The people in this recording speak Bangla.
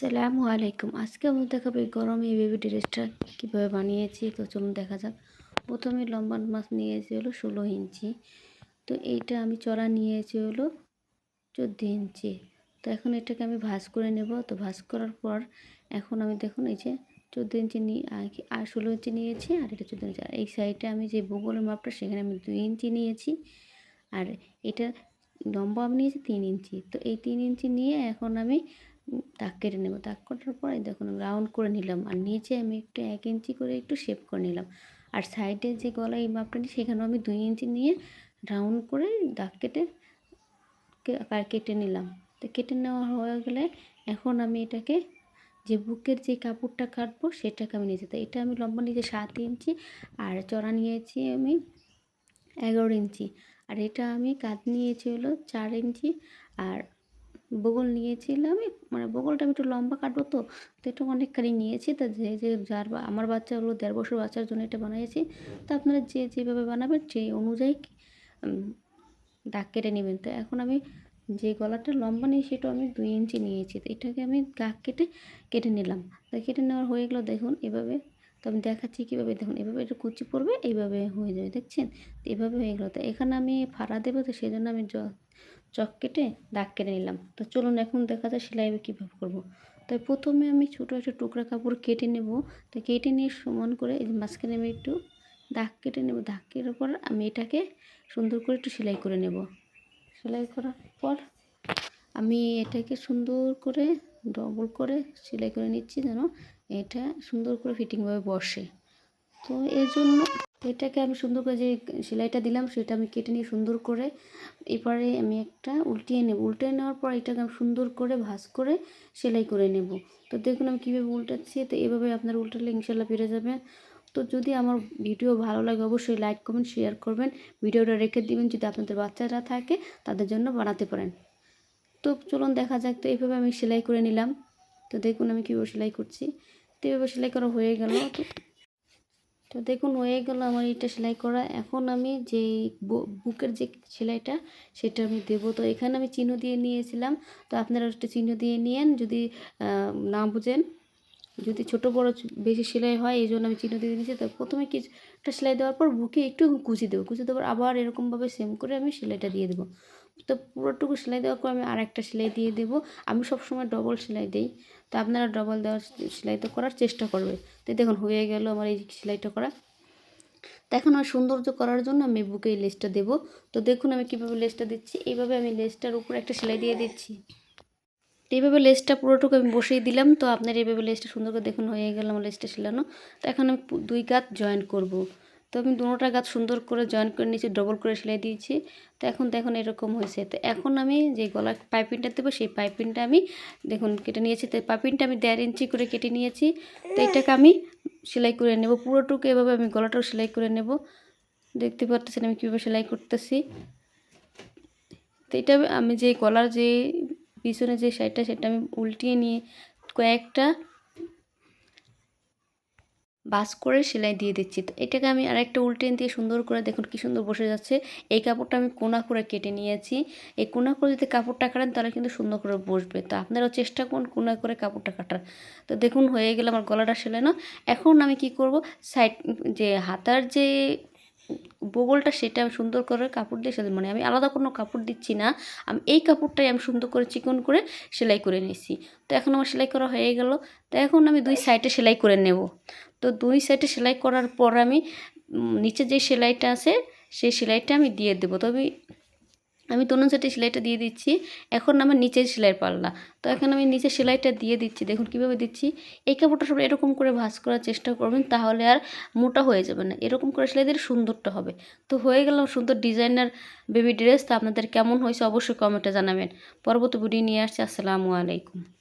সালামু আলাইকুম। আজকে আমি দেখাবো এই গরমে বেবি ড্রেসটা কীভাবে বানিয়েছি। তো চলুন দেখা যাক। প্রথমে লম্বা মাছ নিয়েছি হলো ষোলো ইঞ্চি। তো এইটা আমি চড়া নিয়েছি হলো চোদ্দ ইঞ্চি। তো এখন এটাকে আমি ভাঁজ করে নেব। তো ভাঁজ করার পর এখন আমি দেখুন এই যে চোদ্দ ইঞ্চি নিয়ে, আর ষোলো ইঞ্চি নিয়েছি, আর এটা চোদ্দ ইঞ্চি। আর এই সাইডে আমি যে বগলের মাপটা, সেখানে আমি দুই ইঞ্চি নিয়েছি। আর এটা লম্বা আমি নিয়েছি তিন ইঞ্চি। তো এই তিন ইঞ্চি নিয়ে এখন আমি দাগ কেটে নেব। দাগ কাটার পরে দেখুন রাউন্ড করে নিলাম আর নিচে আমি একটু এক ইঞ্চি করে একটু শেপ করে নিলাম। আর সাইডে যে গলা এই মাপটা নিই, সেখানেও আমি দুই ইঞ্চি নিয়ে রাউন্ড করে দাগ কেটে কেটে নিলাম। তো কেটে নেওয়া হয়ে গেলে এখন আমি এটাকে যে বুকের যে কাপড়টা কাটবো, সেটাকে আমি নিয়েছি তো এটা আমি লম্বা নিয়েছি সাত ইঞ্চি আর চড়া নিয়েছি আমি এগারো ইঞ্চি। আর এটা আমি কাঁধ নিয়েছি হলো চার ইঞ্চি আর বগল নিয়েছিলাম মানে বগলটা আমি একটু লম্বা কাটবো তো তো একটু অনেকখানি নিয়েছি। তা যে যে যার আমার বাচ্চা হলো দেড় বছর বাচ্চার জন্য এটা বানিয়েছি। তো আপনারা যে, যেভাবে বানাবেন সেই অনুযায়ী দাগ কেটে নেবেন। তো এখন আমি যে গলাটা লম্বা নিয়ে সেটা আমি দুই ইঞ্চি নিয়েছি। তো এটাকে আমি দাগ কেটে কেটে নিলাম। তো কেটে নেওয়ার হয়ে গেলো দেখুন, এভাবে তো আমি দেখাচ্ছি কীভাবে, দেখুন এভাবে এটা কুচি পড়বে, এইভাবে হয়ে যাবে, দেখছেন? তো এভাবে হয়ে গেলো। তো এখানে আমি ফাড়া দেবো, তো সেই জন্য আমি চক কেটে দাগ কেটে নিলাম। তো চলুন এখন দেখা যায় সেলাই কীভাবে করব। তাই প্রথমে আমি ছোটো একটা টুকরা কাপড় কেটে নেব। তো কেটে নিয়ে সমান করে এই মাঝখানে আমি একটু দাগ কেটে নেব। দাগ কেটার পর আমি এটাকে সুন্দর করে একটু সেলাই করে নেব। সেলাই করার পর আমি এটাকে সুন্দর করে ডবল করে সেলাই করে নিচ্ছি যেন এটা সুন্দর করে ফিটিংভাবে বসে। তো এর জন্য এটাকে আমি সুন্দর করে যে সেলাইটা দিলাম, সেটা আমি কেটে নিয়ে সুন্দর করে এবারে আমি একটা উল্টিয়ে নেব। উল্টে নেওয়ার পর এটাকে আমি সুন্দর করে ভাঁজ করে সেলাই করে নেব। তো দেখুন আমি কীভাবে উল্টাচ্ছি, তো এভাবে আপনার উল্টালে ইনশাল্লাহ পেরে যাবে। তো যদি আমার ভিডিও ভালো লাগে, অবশ্যই লাইক, কমেন্ট, শেয়ার করবেন। ভিডিওটা রেখে দিবেন যদি আপনাদের বাচ্চারা থাকে, তাদের জন্য বানাতে পারেন। তো চলুন দেখা যাক, তো এইভাবে আমি সেলাই করে নিলাম। তো দেখুন আমি কীভাবে সেলাই করছি। তো এইভাবে সেলাই করা হয়ে গেল। তো তো দেখুন হয়ে গেল আমার এটা সেলাই করা। এখন আমি যে বুকের যে সেলাইটা, সেটা আমি দেবো। তো এখানে আমি চিহ্ন দিয়ে নিয়েছিলাম। তো আপনারা একটা চিহ্ন দিয়ে নিয়েন। যদি না বুঝেন, যদি ছোট বড় বেশি সেলাই হয়, এই জন্য আমি চিহ্ন দিয়ে নিয়েছি তো প্রথমে কিছু একটা সেলাই দেওয়ার পর বুকে একটু কুচি দেবো। কুচি দেওয়ার আবার এরকমভাবে সেম করে আমি সেলাইটা দিয়ে দেবো। তো পুরোটুকু সেলাই দেওয়ার পর আমি আর একটা সেলাই দিয়ে দেবো। আমি সবসময় ডবল সেলাই দিই। তো আপনারা ডবল দেওয়ার সেলাই তো করার চেষ্টা করবে তো দেখুন, হয়ে গেল আমার এই সেলাইটা করা। তো এখন আমার সৌন্দর্য করার জন্য আমি বুকে এই লেসটা দেবো। তো দেখুন আমি কীভাবে লেসটা দিচ্ছি। এইভাবে আমি লেসটার উপরে একটা সেলাই দিয়ে দিচ্ছি। এইভাবে লেসটা পুরোটুকু আমি বসিয়ে দিলাম। তো আপনার এইভাবে লেসটা সুন্দর করে দেখুন, হয়ে গেল আমার লেসটা সেলানো। তো এখন আমি দুই গাত জয়েন করব। তো আমি দুটোটা গাছ সুন্দর করে জয়েন করে নিয়েছি ডবল করে সেলাই দিয়েছি। তো এখন দেখুন এরকম হয়েছে। তো এখন আমি যে গলার পাইপিংটা দেবো, সেই পাইপিংটা আমি দেখুন কেটে নিয়েছি। তো পাইপিংটা আমি দেড় ইঞ্চি করে কেটে নিয়েছি। তো এটাকে আমি সেলাই করে নেব। পুরোটুকু এভাবে আমি গলাটাও সেলাই করে নেব। দেখতে পারতেছেন আমি কীভাবে সেলাই করতেছি। তো এটা আমি যে গলার যে পিছনে যে সাইডটা সেটা আমি উল্টিয়ে নিয়ে কয়েকটা বাস করে সেলাই দিয়ে দিচ্ছি। তো এটাকে আমি আর একটা উল্টে দিয়ে সুন্দর করে দেখুন কী সুন্দর বসে যাচ্ছে। এই কাপড়টা আমি কোনা করে কেটে নিয়েছি। এই কোনা করে যদি কাপড়টা কাটেন তাহলে কিন্তু সুন্দর করে বসবে। তো আপনারাও চেষ্টা করুন কোনা করে কাপড়টা কাটার। তো দেখুন হয়ে গেলে আমার গলাটা সেলানো। এখন আমি কি করব? সাইড, যে হাতার যে বগলটা সেটা সুন্দর করে কাপড় দিয়ে সেলাই মানে আমি আলাদা কোনো কাপড় দিচ্ছি না। আমি এই কাপড়টাই আমি সুন্দর করে চিকন করে সেলাই করে নিয়েছি। তো এখন আমার সেলাই করা হয়ে গেল। তো এখন আমি দুই সাইডে সেলাই করে নেব। তো দুই সাইডে সেলাই করার পর আমি নিচে যে সেলাইটা আছে, সেই সেলাইটা আমি দিয়ে দেবো। তবে আমি তনুন সেটি সেলাইটা দিয়ে দিচ্ছি। এখন আমার নিচের সেলাই পাল্লা। তো এখন আমি নিচের সেলাইটা দিয়ে দিচ্ছি। দেখুন কীভাবে দিচ্ছি। এই কাপড়টা সব এরকম করে ভাঁজ করার চেষ্টা করবেন, তাহলে আর মোটা হয়ে যাবে না। এরকম করে সেলাই দিলে সুন্দরটা হবে। তো হয়ে গেল সুন্দর ডিজাইনার বেবি ড্রেস। তো আপনাদের কেমন হয়েছে অবশ্যই কমেন্টে জানাবেন। পরবর্তী ভিডিও নিয়ে আসছি। আসসালামু আলাইকুম।